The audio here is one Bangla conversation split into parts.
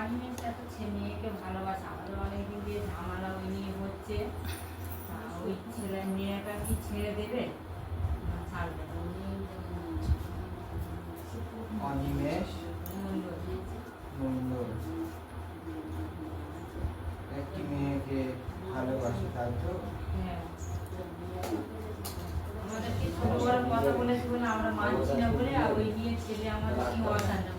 অনিমেষটা তো ছে- মেয়েকে ভালোবাসে। আমাদের অনেকদিন দিয়ে ঝামেলা ওই নিয়ে হচ্ছে। ওই ছেলে মেয়েটা কি ছেড়ে দেবে? ছাড়বে অনিমেষ? মন্ডল। একটি মেয়েকে ভালোবাসে তাই তো? হ্যাঁ। আমাদেরকে ছোট বড় কথা বলেছে বলে আমরা মানছি না বলে আর ওই নিয়ে ছেলে আমাদের কি অশান্তি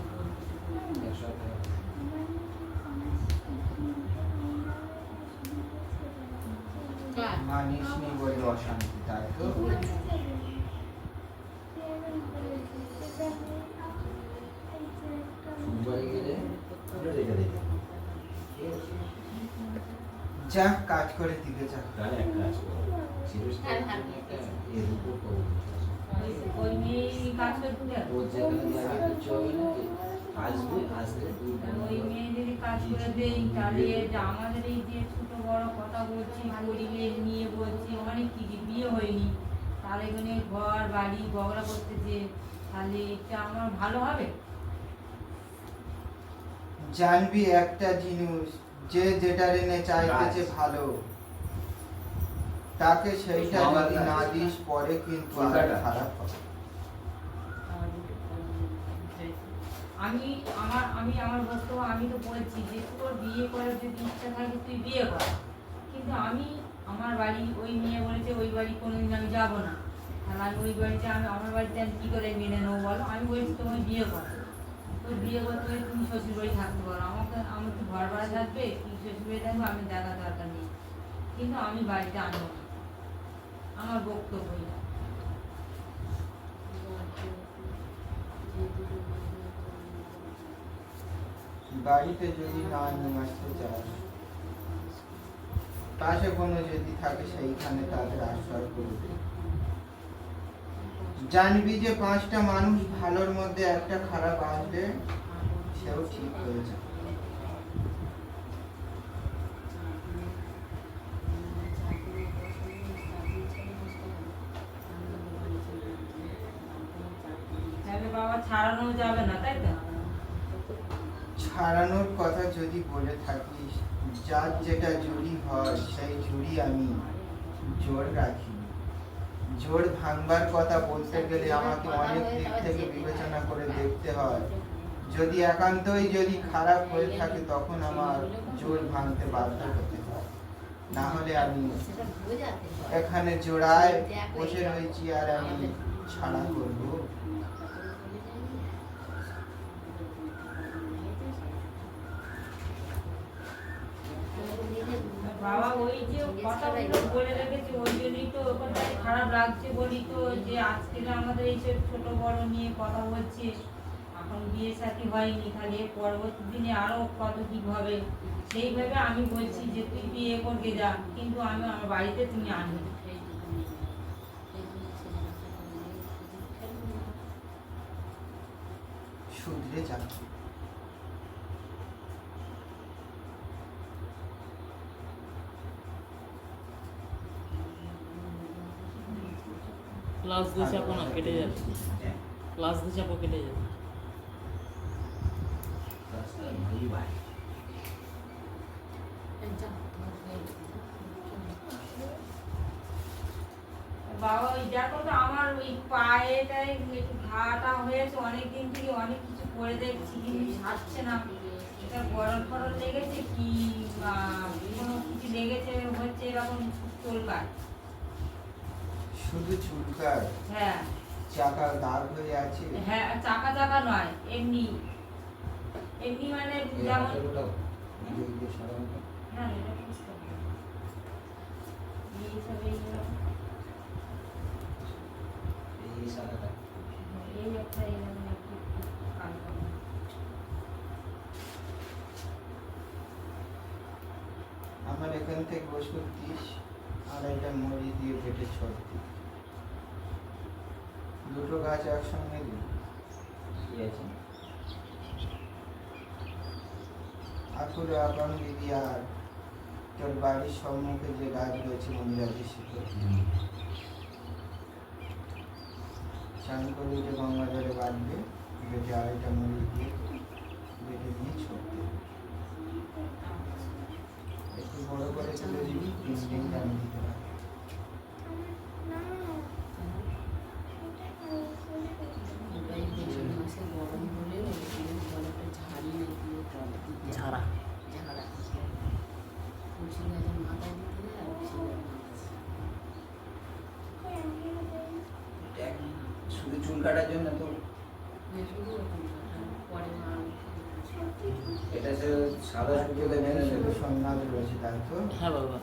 মানিস নি বলে অশান্তি তাই তো যা কাজ করে দিকে যা কাজ করতে আসবে আসলে ওই মেয়ে যদি কাজ করে দেই তাহলে আমাদের এই যে ছোট বড় কথা বলছি পরিবেশ নিয়ে বলছি অনেক কিছু বিয়ে হয়নি। তাহলে এখানে ঘর বাড়ি ঝগড়া করতেছে তাহলে এটা আমার ভালো হবে? জানবি একটা জিনিস যে যেটা রেনে চাইতেছে ভালো তাকে সেইটা যদি না দিস পরে কিন্তু খারাপ হবে আমি আমার আমি আমার বক্তব্য আমি তো বলছি যে তোর বিয়ে করার যদি ইচ্ছা থাকে, তুই বিয়ে কর। কিন্তু আমি, আমার বাড়ি, ওই মেয়ে বলেছে, ওই বাড়ি কোনোদিন আমি যাব না। তাহলে আমি ওই বাড়িতে, আমি আমার বাড়িতে আমি কী করে মেনে নেব বলো? আমি বলছি তোমার বিয়ে কর। তোর বিয়ে করতে হলে তুমি শ্বশুর বাড়ি থাকতে পারো। আমাকে আমার তো ঘর ভাড়া থাকবে কি শ্বশুর বাড়ি থাকবে, আমি দেখা দরকার নেই। কিন্তু আমি বাড়িতে আনব না। আমার বক্তব্য বাড়িতে যদি না নিয়ে আসতে চাস পাশে কোনো যদি থাকে সেইখানে তাদের আশ্রয় করবে। জানবি যে পাঁচটা মানুষ ভালোর মধ্যে একটা খারাপ আসবে, সেও ঠিক হয়ে যাবে। বাবা ছাড়ানো যাবে না, তাই তো? ছাড়ানোর কথা যদি বলে থাকিস, যার যেটা জুড়ি হয় সেই জুড়ি আমি। জোর রাখি। জোর ভাঙবার কথা বলতে গেলে আমাকে অনেক দিক থেকে বিবেচনা করে দেখতে হয়। যদি একান্তই যদি খারাপ হয়ে থাকে, তখন আমার জোর ভাঙতে বাধ্য হতে হয়। না হলে আমি এখানে জোড়ায় বসে রয়েছি আর আমি ছাড়া করব। বাবা ওই যে কথাগুলো বলে রেখেছে, ওই জন্যই তো ওখানটায় খারাপ লাগছে বলি তো যে আজকে আমাদের এইসব ছোট বড় নিয়ে কথা বলছে। এখন বিয়ে সাথী হয়নি তাহলে পরবর্তী দিনে আরও কত কি হবে সেইভাবে আমি বলছি যে তুই বিয়ে করতে যা, কিন্তু আমি আমার বাড়িতে তুমি আনবি শুধরে যাচ্ছি ক্লাস দিয়ে চাপো না, কেটে যাবে। ক্লাস দিয়ে চাপো, কেটে যাবে। বাবা, ওই দেখো তো আমার ওই পায়েটায় একটু ঘাটা হয়েছে অনেক দিন থেকে অনেক কিছু করে দেখছি, কিন্তু সারছে না। এটা গরম ফরম লেগেছে কি কোনো কিছু লেগেছে, হচ্ছে এরকম চুলকায় শুধু চুলকার। হ্যাঁ। চাকা দাগ হয়ে আছে। হ্যাঁ চাকা চাকা নয় এমনি। এমনি মানে যেমন হ্যাঁ এটা বুঝতে এই সাদাটা এই একটা এরকম। আমার এখান থেকে ওষুধ দিস আড়াইটা মুড়ি দিয়ে পেটে ছড় দিস দুটো গাছ একসঙ্গে কি আছে। ঠাকুর আপন দিদি আর তোর বাড়ির সম্মুখে যে গাছ রয়েছে মন্দিরাজি সেটা। স্নান করে যে গঙ্গাজলে বাঁধবে বেটে আড়াইটা মুড়ি দিয়ে বেটে নিয়ে ছড়তে একটু বড়ো করে চলে দিবি তিন দিন দিতে পারবে কাটার জন্য তো। এটা সে সাদা সূর্যটা মেনে নেবে সোমনাথ রয়েছে তাই তো? হ্যাঁ বাবা।